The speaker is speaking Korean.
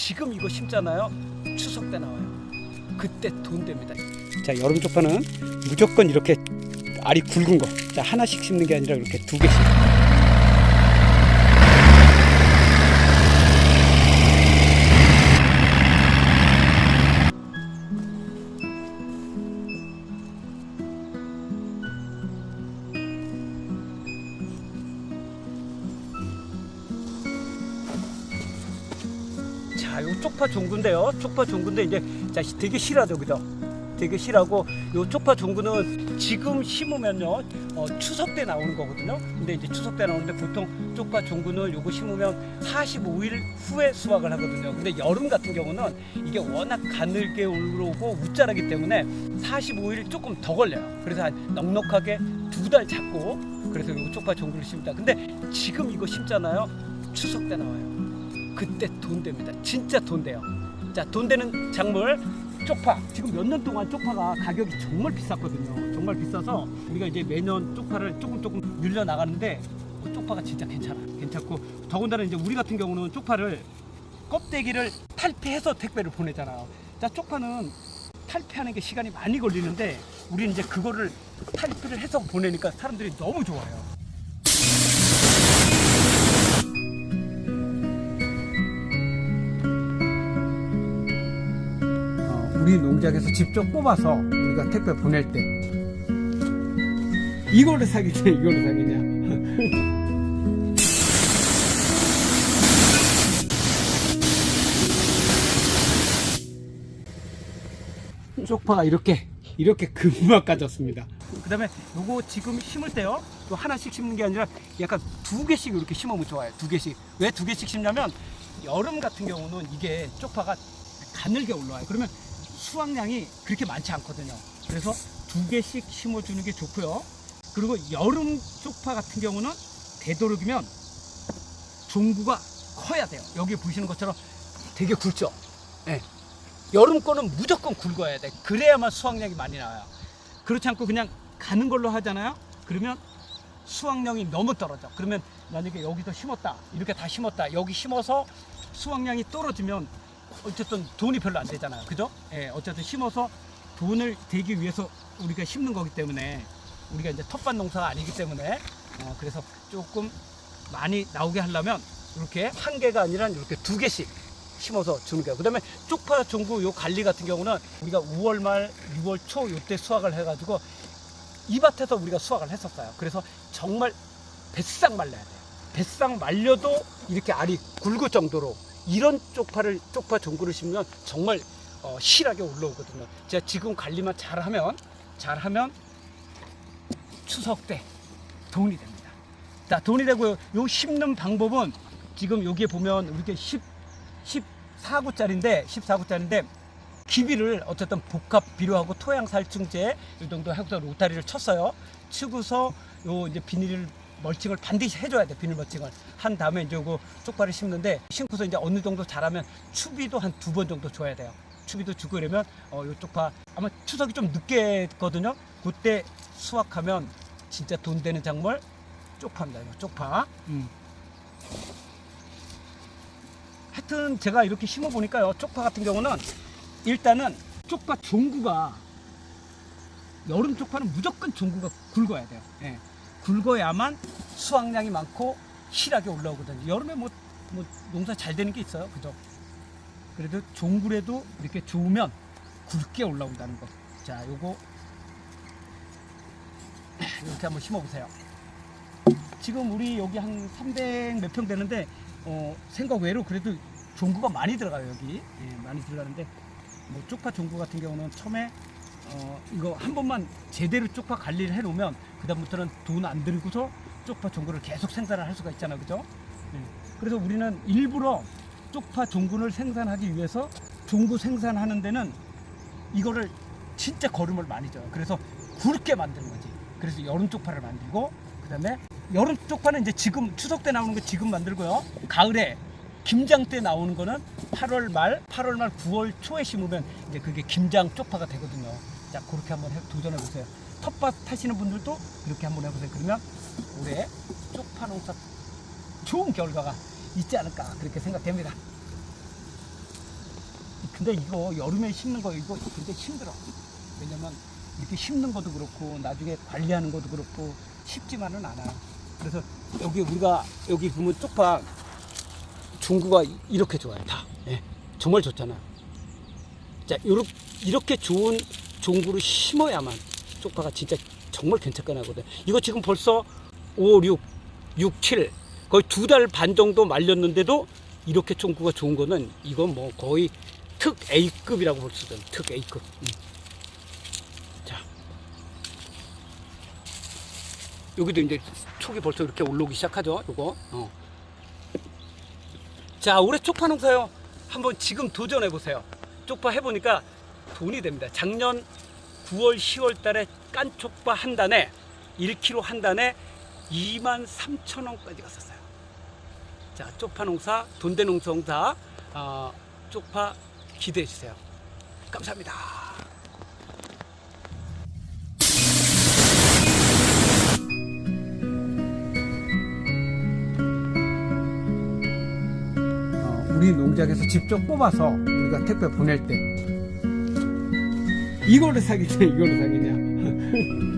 지금 이거 심잖아요. 추석 때 나와요. 그때 돈 됩니다. 자, 여름 쪽파는 무조건 이렇게 알이 굵은 거. 자, 하나씩 심는 게 아니라 이렇게 두 개씩. 자, 요 쪽파 종구인데요. 쪽파 종구인데 이제 자 되게 실하죠, 그죠? 되게 실하고 요 쪽파 종구는 지금 심으면요 어, 추석 때 나오는 거거든요. 근데 이제 추석 때 나오는데 보통 쪽파 종구는 요거 심으면 45일 후에 수확을 하거든요. 근데 여름 같은 경우는 이게 워낙 가늘게 올라오고 웃자라기 때문에 45일 조금 더 걸려요. 그래서 한 넉넉하게 두 달 잡고 그래서 요 쪽파 종구를 심다. 근데 지금 이거 심잖아요. 추석 때 나와요. 그때 돈 됩니다. 진짜 돈 돼요. 자, 돈 되는 작물 쪽파. 지금 몇 년 동안 쪽파가 가격이 정말 비쌌거든요. 정말 비싸서 우리가 이제 매년 쪽파를 조금 조금 늘려 나가는데 그 쪽파가 진짜 괜찮아. 괜찮고 더군다나 이제 우리 같은 경우는 쪽파를 껍데기를 탈피해서 택배를 보내잖아요. 자, 쪽파는 탈피하는 게 시간이 많이 걸리는데 우리는 이제 그거를 탈피를 해서 보내니까 사람들이 너무 좋아요. 우리 농장에서 직접 뽑아서 우리가 택배 보낼 때 이거를 사겠냐 이거를 사겠냐 쪽파가 이렇게 이렇게 금방 까졌습니다. 그 다음에 요거 지금 심을 때요. 또 하나씩 심는 게 아니라 약간 두 개씩 이렇게 심으면 좋아요. 두 개씩. 왜 두 개씩 심냐면 여름 같은 경우는 이게 쪽파가 가늘게 올라와요. 그러면 수확량이 그렇게 많지 않거든요. 그래서 두 개씩 심어주는 게 좋고요. 그리고 여름 쪽파 같은 경우는 되도록이면 종구가 커야 돼요. 여기 보시는 것처럼 되게 굵죠. 예. 여름 거는 무조건 굵어야 돼. 그래야만 수확량이 많이 나와요. 그렇지 않고 그냥 가는 걸로 하잖아요. 그러면 수확량이 너무 떨어져. 그러면 만약에 여기도 심었다. 이렇게 다 심었다. 여기 심어서 수확량이 떨어지면 어쨌든 돈이 별로 안 되잖아요. 그죠? 예, 어쨌든 심어서 돈을 되기 위해서 우리가 심는 거기 때문에 우리가 이제 텃밭 농사가 아니기 때문에 어, 그래서 조금 많이 나오게 하려면 이렇게 한 개가 아니라 이렇게 두 개씩 심어서 주는 거예요. 그다음에 쪽파 종구 요 관리 같은 경우는 우리가 5월 말, 6월 초 요때 수확을 해가지고 이 밭에서 우리가 수확을 했었어요. 그래서 정말 뱃싹 말려야 돼요. 뱃싹 말려도 이렇게 알이 굵을 정도로 이런 쪽파를 쪽파 종구를 심으면 정말 어, 실하게 올라오거든요. 제가 지금 관리만 잘하면 잘하면 추석 때 돈이 됩니다. 자, 돈이 되고요. 요 심는 방법은 지금 여기에 보면 이렇게 10 14구짜리인데 14구짜리인데 기비를 어쨌든 복합 비료하고 토양 살충제 이 정도 하고서 로타리를 쳤어요. 치고서 요 이제 비닐 멀칭을 반드시 해줘야 돼 비닐 멀칭을 한 다음에 이제 요거 쪽파를 심는데 심고서 이제 어느 정도 자라면 추비도 한 두 번 정도 줘야 돼요. 추비도 주고 이러면 어, 요 쪽파 아마 추석이 좀 늦게 했거든요. 그때 수확하면 진짜 돈 되는 작물 쪽파입니다. 이거 쪽파. 음. 하여튼 제가 이렇게 심어 보니까요 쪽파 같은 경우는 일단은 쪽파 종구가 여름 쪽파는 무조건 종구가 굵어야 돼요 예. 굵어야만 수확량이 많고 실하게 올라오거든요. 여름에 뭐, 뭐 농사 잘 되는 게 있어요. 그죠? 그래도 종구래도 이렇게 좋으면 굵게 올라온다는 거 자 요거. 이렇게 한번 심어 보세요. 지금 우리 여기 한 300 몇 평 되는데 어, 생각 외로 그래도 종구가 많이 들어가요 여기. 예, 많이 들어가는데. 뭐 쪽파 종구 같은 경우는 처음에 어, 이거 한 번만 제대로 쪽파 관리를 해놓으면 그 다음부터는 돈 안 들고서 쪽파 종구를 계속 생산을 할 수가 있잖아요 그죠 예. 그래서 우리는 일부러 쪽파 종구를 생산하기 위해서 종구 생산하는 데는 이거를 진짜 거름을 많이 줘요 그래서 굵게 만드는 거지 그래서 여름 쪽파를 만들고 그 다음에 여름 쪽파는 이제 지금 추석 때 나오는 거 지금 만들고요. 가을에 김장 때 나오는 거는 8월 말, 8월 말, 9월 초에 심으면 이제 그게 김장 쪽파가 되거든요. 자, 그렇게 한번 해, 도전해 보세요. 텃밭 하시는 분들도 그렇게 한번 해보세요. 그러면 올해 쪽파 농사 좋은 결과가 있지 않을까 그렇게 생각됩니다. 근데 이거 여름에 심는 거 이거 굉장히 힘들어. 왜냐면 이렇게 심는 것도 그렇고 나중에 관리하는 것도 그렇고 쉽지만은 않아. 그래서 여기 우리가 여기 보면 쪽파 종구가 이렇게 좋아요. 다. 예. 정말 좋잖아. 자, 요렇게 이렇게 좋은 종구를 심어야만 쪽파가 진짜 정말 괜찮게 나거든. 이거 지금 벌써 5, 6, 6, 7 거의 두 달 반 정도 말렸는데도 이렇게 종구가 좋은 거는 이건 뭐 거의 특 A급이라고 볼 수 있어요. 특 A급. 음. 자. 여기도 이제 촉이 벌써 이렇게 올라오기 시작하죠. 요거. 어. 자, 올해 쪽파 농사요. 한번 지금 도전해 보세요. 쪽파 해보니까 돈이 됩니다. 작년 9월, 10월 달에 깐 쪽파 한 단에 1kg 한 단에 2만 3천 원까지 갔었어요. 자, 쪽파 농사, 돈대 농사, 아, 쪽파 기대해 주세요. 감사합니다. 어, 우리 농장에서 직접 뽑아서 우리가 택배 보낼 때 이거를 사겠냐 이거를 사겠냐